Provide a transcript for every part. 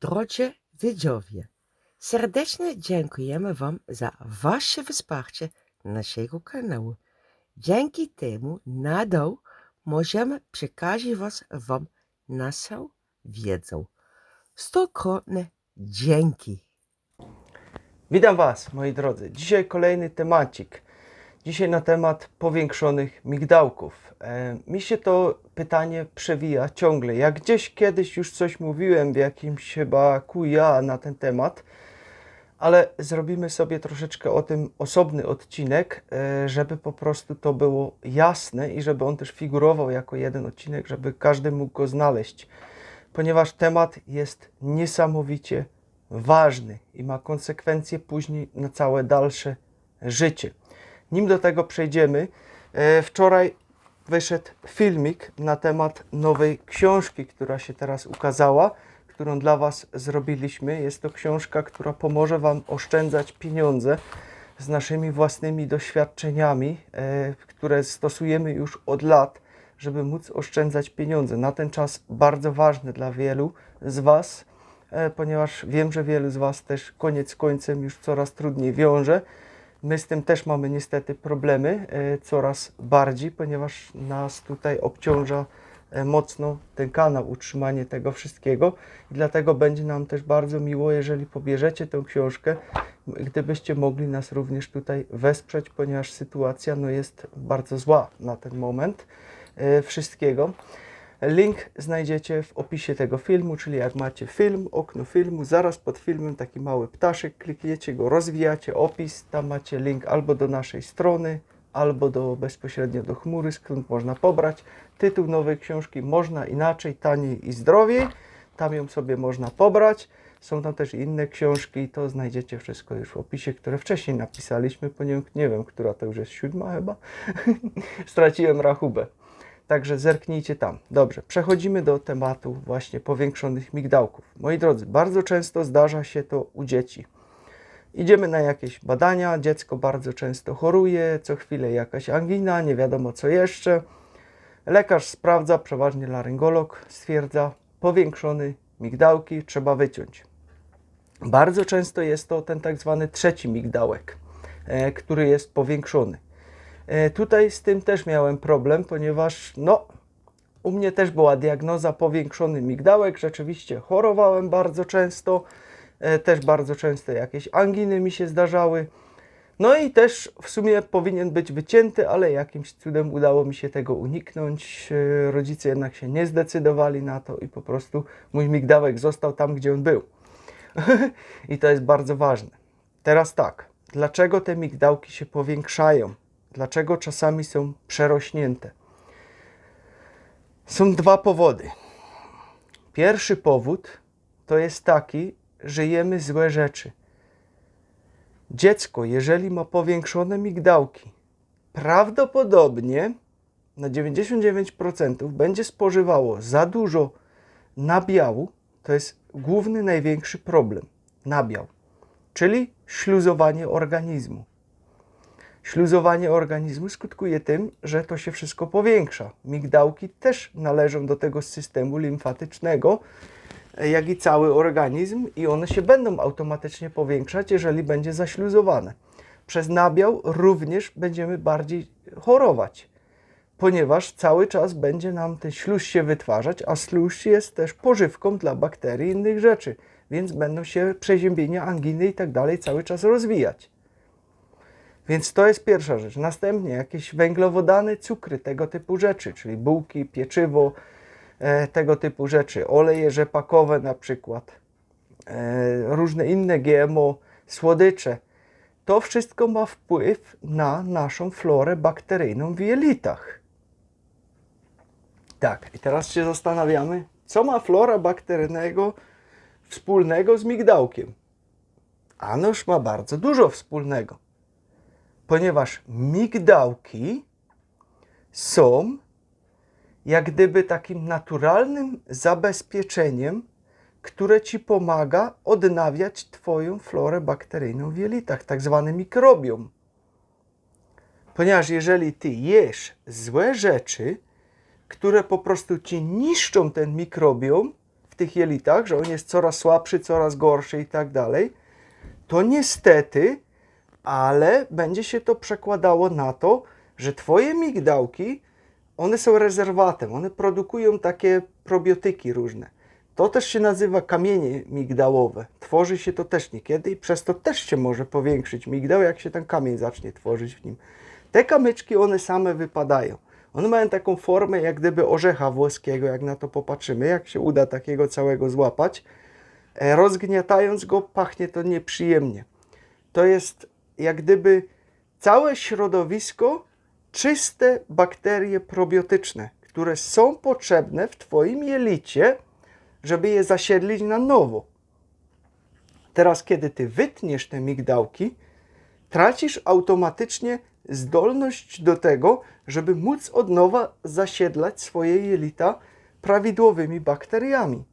Drodzy widzowie, serdecznie dziękujemy Wam za Wasze wsparcie naszego kanału. Dzięki temu nadal możemy przekazać was Wam naszą wiedzą. Stokrotne dzięki. Witam Was, moi drodzy. Dzisiaj kolejny temacik. Dzisiaj na temat powiększonych migdałków. E, mi się to pytanie przewija ciągle. Jak gdzieś kiedyś już coś mówiłem w jakimś chyba kuja na ten temat, ale zrobimy sobie troszeczkę o tym osobny odcinek, e, żeby po prostu to było jasne i żeby on też figurował jako jeden odcinek, żeby każdy mógł go znaleźć, ponieważ temat jest niesamowicie ważny i ma konsekwencje później na całe dalsze życie. Nim do tego przejdziemy, e, wczoraj wyszedł filmik na temat nowej książki, która się teraz ukazała, którą dla Was zrobiliśmy. Jest to książka, która pomoże Wam oszczędzać pieniądze z naszymi własnymi doświadczeniami, e, które stosujemy już od lat, żeby móc oszczędzać pieniądze. Na ten czas bardzo ważny dla wielu z Was, e, ponieważ wiem, że wielu z Was też koniec końcem już coraz trudniej wiąże. My z tym też mamy niestety problemy e, coraz bardziej, ponieważ nas tutaj obciąża e, mocno ten kanał, utrzymanie tego wszystkiego. I dlatego będzie nam też bardzo miło, jeżeli pobierzecie tę książkę, gdybyście mogli nas również tutaj wesprzeć, ponieważ sytuacja no, jest bardzo zła na ten moment e, wszystkiego. Link znajdziecie w opisie tego filmu, czyli jak macie film, okno filmu, zaraz pod filmem taki mały ptaszek, klikniecie go, rozwijacie opis, tam macie link albo do naszej strony, albo do, bezpośrednio do chmury, skąd można pobrać. Tytuł nowej książki Można inaczej, taniej i zdrowiej. Tam ją sobie można pobrać. Są tam też inne książki, to znajdziecie wszystko już w opisie, które wcześniej napisaliśmy, ponieważ nie wiem, która to już jest siódma chyba. Straciłem rachubę. Także zerknijcie tam. Dobrze, przechodzimy do tematu właśnie powiększonych migdałków. Moi drodzy, bardzo często zdarza się to u dzieci. Idziemy na jakieś badania, dziecko bardzo często choruje, co chwilę jakaś angina, nie wiadomo co jeszcze. Lekarz sprawdza, przeważnie laryngolog stwierdza, powiększony migdałki trzeba wyciąć. Bardzo często jest to ten tak zwany trzeci migdałek, e, który jest powiększony. E, Tutaj z tym też miałem problem, ponieważ no, u mnie też była diagnoza powiększony migdałek. Rzeczywiście chorowałem bardzo często, e, też bardzo często jakieś anginy mi się zdarzały. No i też w sumie powinien być wycięty, ale jakimś cudem udało mi się tego uniknąć. E, Rodzice jednak się nie zdecydowali na to i po prostu mój migdałek został tam, gdzie on był. I to jest bardzo ważne. Teraz tak, dlaczego te migdałki się powiększają? Dlaczego czasami są przerośnięte? Są dwa powody. Pierwszy powód to jest taki, że jemy złe rzeczy. Dziecko, jeżeli ma powiększone migdałki, prawdopodobnie na 99% będzie spożywało za dużo nabiału. To jest główny, największy problem. Nabiał, czyli śluzowanie organizmu. Śluzowanie organizmu skutkuje tym, że to się wszystko powiększa. Migdałki też należą do tego systemu limfatycznego, jak i cały organizm, i one się będą automatycznie powiększać, jeżeli będzie zaśluzowane. Przez nabiał również będziemy bardziej chorować, ponieważ cały czas będzie nam ten śluz się wytwarzać, a śluz jest też pożywką dla bakterii i innych rzeczy, więc będą się przeziębienia, anginy i tak dalej cały czas rozwijać. Więc to jest pierwsza rzecz. Następnie jakieś węglowodany, cukry, tego typu rzeczy, czyli bułki, pieczywo, e, tego typu rzeczy, oleje rzepakowe na przykład, e, różne inne GMO, słodycze. To wszystko ma wpływ na naszą florę bakteryjną w jelitach. Tak, i teraz się zastanawiamy, co ma flora bakteryjnego wspólnego z migdałkiem. Anoż ma bardzo dużo wspólnego ponieważ migdałki są jak gdyby takim naturalnym zabezpieczeniem, które ci pomaga odnawiać Twoją florę bakteryjną w jelitach, tak zwany mikrobiom. Ponieważ jeżeli Ty jesz złe rzeczy, które po prostu ci niszczą ten mikrobiom, tych jelitach, że on jest coraz słabszy, coraz gorszy i tak dalej, to niestety, ale będzie się to przekładało na to, że twoje migdałki, one są rezerwatem, one produkują takie probiotyki różne. To też się nazywa kamienie migdałowe. Tworzy się to też niekiedy i przez to też się może powiększyć migdał, jak się ten kamień zacznie tworzyć w nim. Te kamyczki, one same wypadają. One mają taką formę jak gdyby orzecha włoskiego, jak na to popatrzymy, jak się uda takiego całego złapać. E, Rozgniatając go, pachnie to nieprzyjemnie. To jest jak gdyby całe środowisko czyste bakterie probiotyczne, które są potrzebne w Twoim jelicie, żeby je zasiedlić na nowo. Teraz, kiedy Ty wytniesz te migdałki, tracisz automatycznie zdolność do tego, żeby móc od nowa zasiedlać swoje jelita prawidłowymi bakteriami.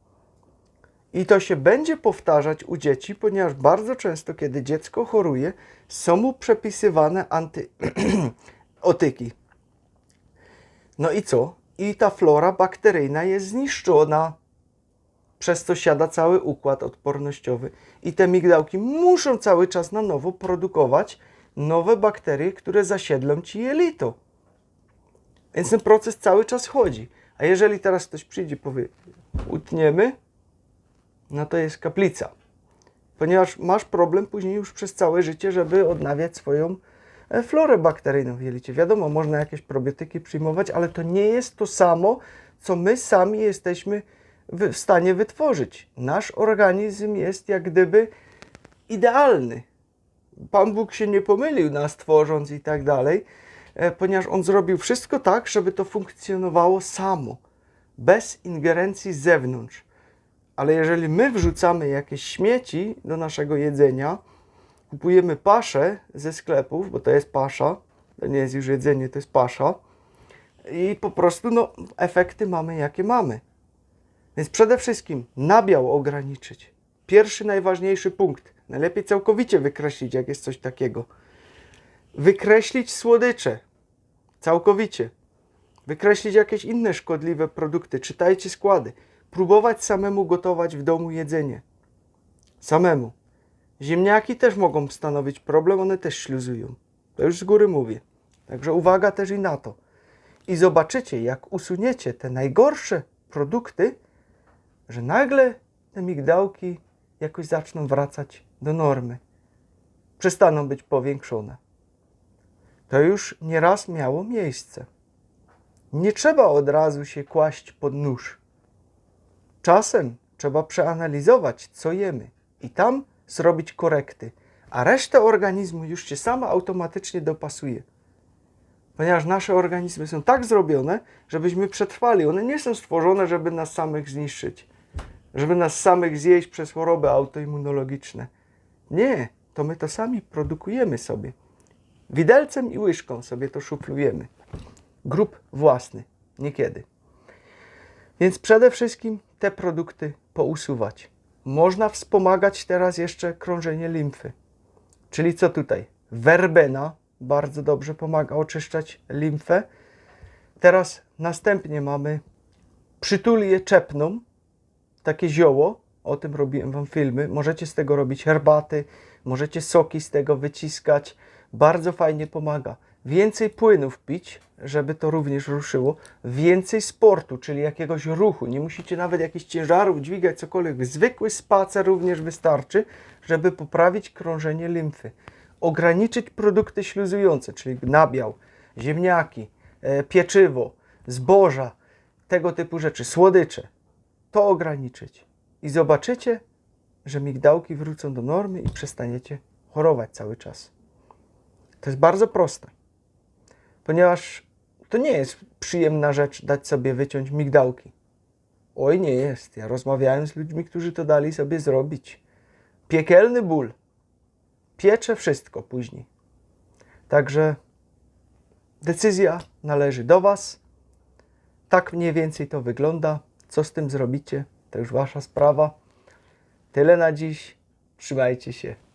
I to się będzie powtarzać u dzieci, ponieważ bardzo często, kiedy dziecko choruje, są mu przepisywane antybiotyki. No i co? I ta flora bakteryjna jest zniszczona. Przez to siada cały układ odpornościowy. I te migdałki muszą cały czas na nowo produkować nowe bakterie, które zasiedlą ci jelito. Więc ten proces cały czas chodzi. A jeżeli teraz ktoś przyjdzie i powie, utniemy, no to jest kaplica. Ponieważ masz problem później już przez całe życie, żeby odnawiać swoją e, florę bakteryjną w jelicie. Wiadomo, można jakieś probiotyki przyjmować, ale to nie jest to samo, co my sami jesteśmy w stanie wytworzyć. Nasz organizm jest jak gdyby idealny. Pan Bóg się nie pomylił nas tworząc i tak dalej, e, ponieważ On zrobił wszystko tak, żeby to funkcjonowało samo, bez ingerencji z zewnątrz. Ale jeżeli my wrzucamy jakieś śmieci do naszego jedzenia, kupujemy paszę ze sklepów, bo to jest pasza, to nie jest już jedzenie, to jest pasza, i po prostu no, efekty mamy jakie mamy. Więc przede wszystkim nabiał ograniczyć. Pierwszy, najważniejszy punkt. Najlepiej całkowicie wykreślić, jak jest coś takiego. Wykreślić słodycze. Całkowicie. Wykreślić jakieś inne szkodliwe produkty. Czytajcie składy. Próbować samemu gotować w domu jedzenie. Samemu. Ziemniaki też mogą stanowić problem, one też śluzują. To już z góry mówię. Także uwaga też i na to. I zobaczycie, jak usuniecie te najgorsze produkty, że nagle te migdałki jakoś zaczną wracać do normy. Przestaną być powiększone. To już nieraz miało miejsce. Nie trzeba od razu się kłaść pod nóż. Czasem trzeba przeanalizować, co jemy i tam zrobić korekty, a reszta organizmu już się sama automatycznie dopasuje. Ponieważ nasze organizmy są tak zrobione, żebyśmy przetrwali. One nie są stworzone, żeby nas samych zniszczyć, żeby nas samych zjeść przez choroby autoimmunologiczne. Nie, to my to sami produkujemy sobie. Widelcem i łyżką sobie to szuflujemy. Grób własny, niekiedy. Więc przede wszystkim te produkty pousuwać. Można wspomagać teraz jeszcze krążenie limfy. Czyli co tutaj? Werbena bardzo dobrze pomaga oczyszczać limfę. Teraz następnie mamy przytulię czepną, takie zioło. O tym robiłem wam filmy. Możecie z tego robić herbaty, możecie soki z tego wyciskać. Bardzo fajnie pomaga. Więcej płynów pić, żeby to również ruszyło. Więcej sportu, czyli jakiegoś ruchu. Nie musicie nawet jakichś ciężarów dźwigać, cokolwiek. Zwykły spacer również wystarczy, żeby poprawić krążenie limfy. Ograniczyć produkty śluzujące, czyli nabiał, ziemniaki, e, pieczywo, zboża, tego typu rzeczy, słodycze. To ograniczyć. I zobaczycie, że migdałki wrócą do normy i przestaniecie chorować cały czas. To jest bardzo proste, ponieważ to nie jest przyjemna rzecz dać sobie wyciąć migdałki. Oj, nie jest. Ja rozmawiałem z ludźmi, którzy to dali sobie zrobić. Piekielny ból. Piecze wszystko później. Także decyzja należy do Was. Tak mniej więcej to wygląda. Co z tym zrobicie, to już Wasza sprawa. Tyle na dziś. Trzymajcie się.